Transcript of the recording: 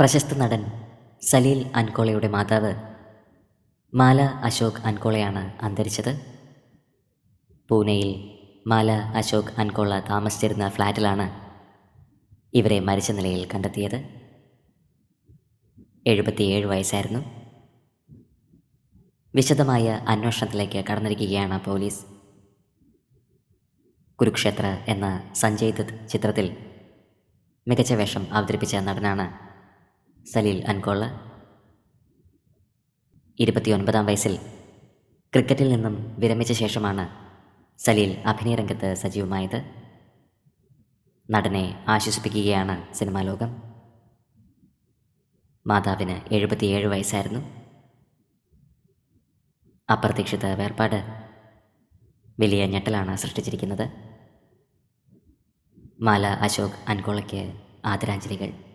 പ്രശസ്ത നടൻ സലീൽ അൻകോളയുടെ മാതാവ് മാല അശോക് അൻകോളയാണ് അന്തരിച്ചത്. പൂനെയിൽ മാല അശോക് അൻകോള താമസിച്ചിരുന്ന ഫ്ലാറ്റിലാണ് ഇവരെ മരിച്ച നിലയിൽ കണ്ടെത്തിയത്. എഴുപത്തിയേഴ് വയസ്സായിരുന്നു. വിശദമായ അന്വേഷണത്തിലേക്ക് കടന്നിരിക്കുകയാണ് പോലീസ്. കുരുക്ഷേത്ര എന്ന സഞ്ജയ് ദത്ത് ചിത്രത്തിൽ മികച്ച വേഷം അവതരിപ്പിച്ച നടനാണ് സലീൽ അൻകോള. ഇരുപത്തിയൊൻപതാം വയസ്സിൽ ക്രിക്കറ്റിൽ നിന്നും വിരമിച്ച ശേഷമാണ് സലീൽ അഭിനയ രംഗത്ത് സജീവമായത്. നടനെ ആശ്വസിപ്പിക്കുകയാണ് സിനിമാ ലോകം. മാതാവിന് എഴുപത്തിയേഴ് വയസ്സായിരുന്നു. അപ്രതീക്ഷിത വേർപാട് വലിയ ഞെട്ടലാണ് സൃഷ്ടിച്ചിരിക്കുന്നത്. മാല അശോക് അൻകോളയ്ക്ക് ആദരാഞ്ജലികൾ.